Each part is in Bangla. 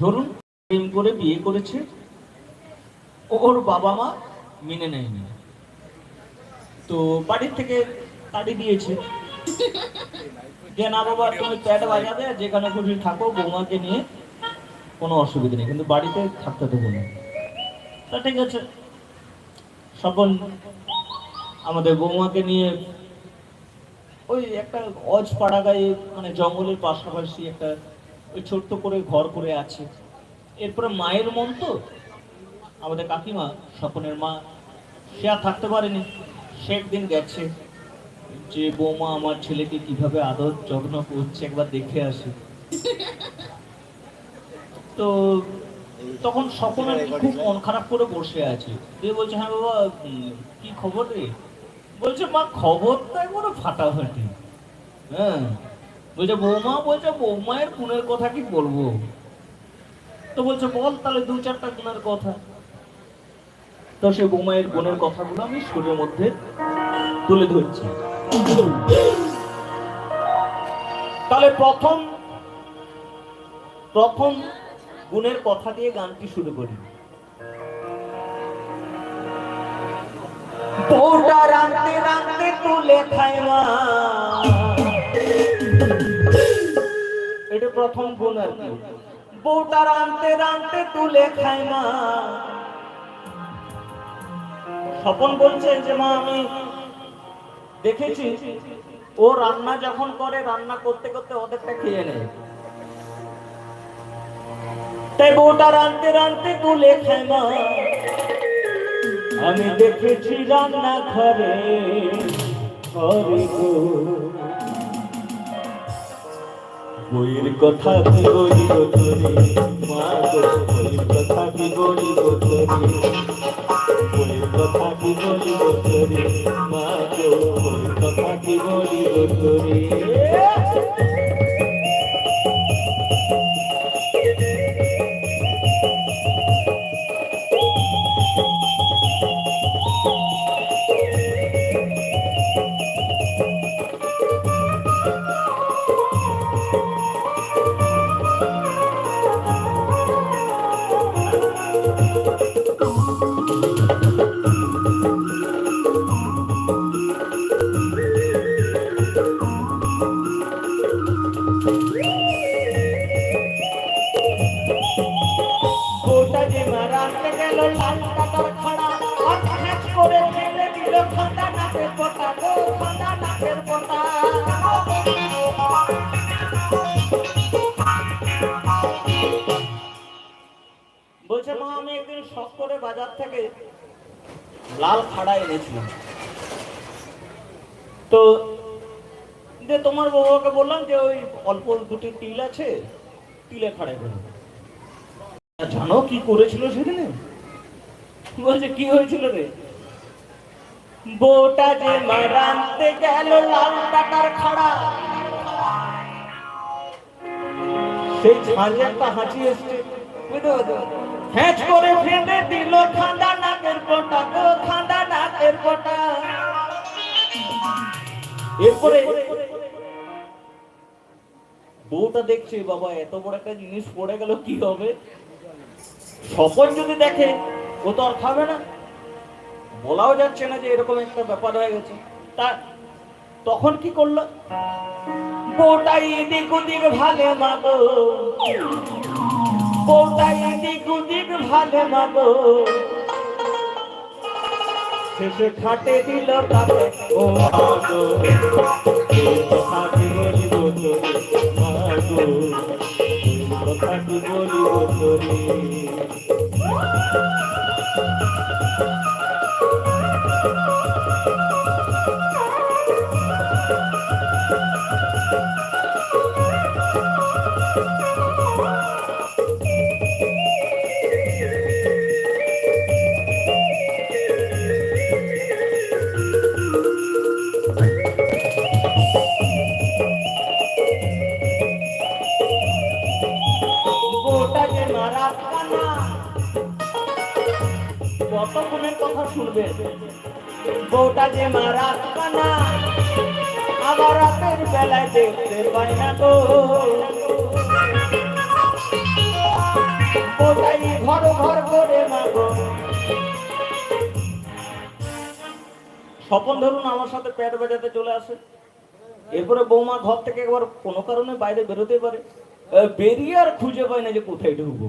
ধরুন, প্রেম করে বিয়ে করেছে, ওর বাবা মা মেনে নেয়নি। তো বাড়ির থেকে তাড়ি দিয়েছে। যে না বাবা, তুমি প্যাড বাজাবে, যেখানে খুশি থাকো, বৌমাকে নিয়ে কোনো অসুবিধা নেই। কিন্তু বাড়িতে থাকতে দেবো না। তা ঠিক আছে। সকল আমাদের বৌমাকে নিয়ে ওই একটা অজ পাড়া মানে জঙ্গলের পাশাপাশি একটা ওই ছোট্ট করে ঘর করে আছে। এরপরে মায়ের মন তো? আমাদের কাকিমা, স্বপনের মা, সে আর থাকতে পারেনি। সে একদিন গেছে। যে বৌমা আমার ছেলেকে কীভাবে আদর যত্ন করছে একবার দেখে আসে। তো তখন স্বপন আর খুব মন খারাপ করে বসে আছে। দিয়ে বলছে হ্যাঁ বাবা কি খবর রে? বলছে, মা খবর একবারে ফাটাফাটি হ্যাঁ। বলছে, বৌমা, বলছে, বৌমায়ের গুণের কথা কি বলব? তো বলছে, বল তাহলে দু চারটা গুণের কথা। তো সে বৌমায়ের গুণের কথাগুলো আমি সুরের মধ্যে তুলে ধরছি। তাহলে প্রথম প্রথম গুণের কথা দিয়ে গানটি শুরু করি। বউটা রাঁধতে রাঁধতে তুলে খায় মা। প্রথম গুণ আর কি। বউটা রাঁধতে রাঁধতে তুলে খায় মা। স্বপন বলছে যে, মা, আমি দেখেছি, ও রান্না যখন করে, রান্না করতে করতে ওদেরটা খেয়ে নেয়। তাই বউটা রাঁধতে রাঁধতে তুলে খায় মা। আমি দেখেছি রান্না ঘরে ঘরে বইয়ের কথা কি বলিব তোরে মা বইয়ের কথা কি বলিব তোরে বইয়ের কথা কি বলিব তোরে মা বইয়ের কথা কি বলিব তোরে মা আমি একদিন শখ করে বাজার থেকে লাল খাড়া এনেছিলাম। তো যে তোমার বাবাকে বললাম যে ওই অল্প দুটি আছে খাড়াই করে জানো কি করেছিল সেদিনে? বলছে, কি হয়েছিল রে? বোটা যে মারানতে গেল লাল টাকার খাড়া। সেই ঝাঁঝে একটা হাঁচি এসছে। বুঝতে পারছ? হ্যাঁচ করে ফেলে দিল খান্দা নাকের পটা গো খান্দা নাকের পটা এরপরে বউটা দেখছে, বাবা, এত বড় একটা জিনিস পড়ে গেল, কি হবে? স্বপন যদি দেখে, ও তো আর খাবে না। বলাও যাচ্ছে না যে এরকম একটা ব্যাপার হয়ে গেছে। তা তখন কি করল? বউটা এদিক ওদিক ভালে মাগো। বউটা এদিক ওদিক ভালে মাগো। শেষে খাটে দিল তাকে, ও মাগো এই কথা কি বলিব তোরে মাগো এই কথা কি বলিব তোরে কথা বউটা যে মারা আবার রাতের বেলায় দেখতে পাই না তো ঘর ঘর করে মাগো স্বপন ধরুন আমার সাথে প্যাট বাজাতে চলে আসে। এরপরে বৌমা ঘর থেকে একবার কোনো কারণে বাইরে বেরোতে পারে। বেরিয়ে আর খুঁজে পায় না যে কোথায় ঢুকবো।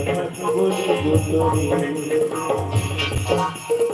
তোর কথা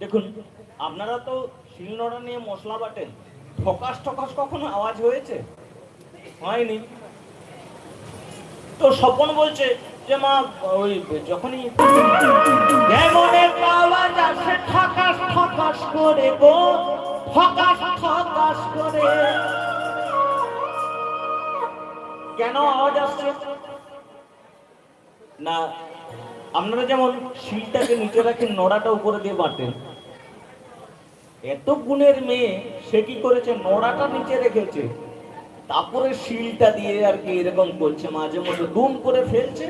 দেখুন আপনারা তো শিলনড়া নিয়ে মশলা বাটেন ঠকাস ঠকাস কখনো আওয়াজ হয়েছে? হয়নি। তো স্বপন বলছে যে মা ওই যখনই যেমনের আওয়াজ আসে ঠকাস ঠকাস করে গো। ঠকাস ঠকাস করে। কেন আওয়াজ আসছে? না, আপনারা যেমন শিলটাকে নিচে রাখেন নড়াটা উপরে দিয়ে বাটেন। এত গুণের মেয়ে, সে কি করেছে? নড়াটা নিচে রেখেছে। তারপরে শিলটা দিয়ে আর কি এরকম করছে, মাঝে মধ্যে দুম করে ফেলছে।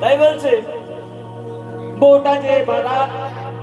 তাই বলছে বউটা যে বাড়া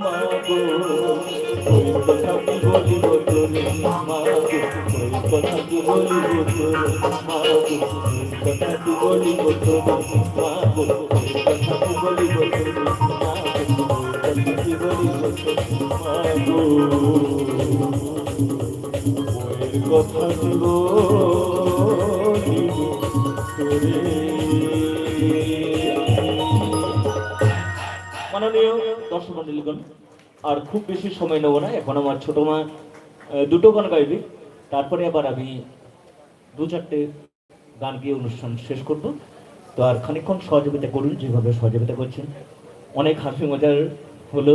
ও ওই কথা কি বলিব তোরে মা ওই কথা কি বলিব তোরে মা ওই কথা কি বলিব তোরে মা ওই কথা কি বলিব তোরে মা ওই কথা কি বলিব তোরে মা ওই কথা কি বলিব তোরে মাননীয় দর্শক মন্ডলীগণ আর খুব বেশি সময় নেব না, এখন আমার ছোট মা দুটো গান গাইবে। তারপরে আবার আমি দু চারটে গান গিয়ে অনুষ্ঠান শেষ করব। তো আর খানিক্ষণ সহযোগিতা করুন, যেভাবে সহযোগিতা করছেন। অনেক হাসি মজার হলো।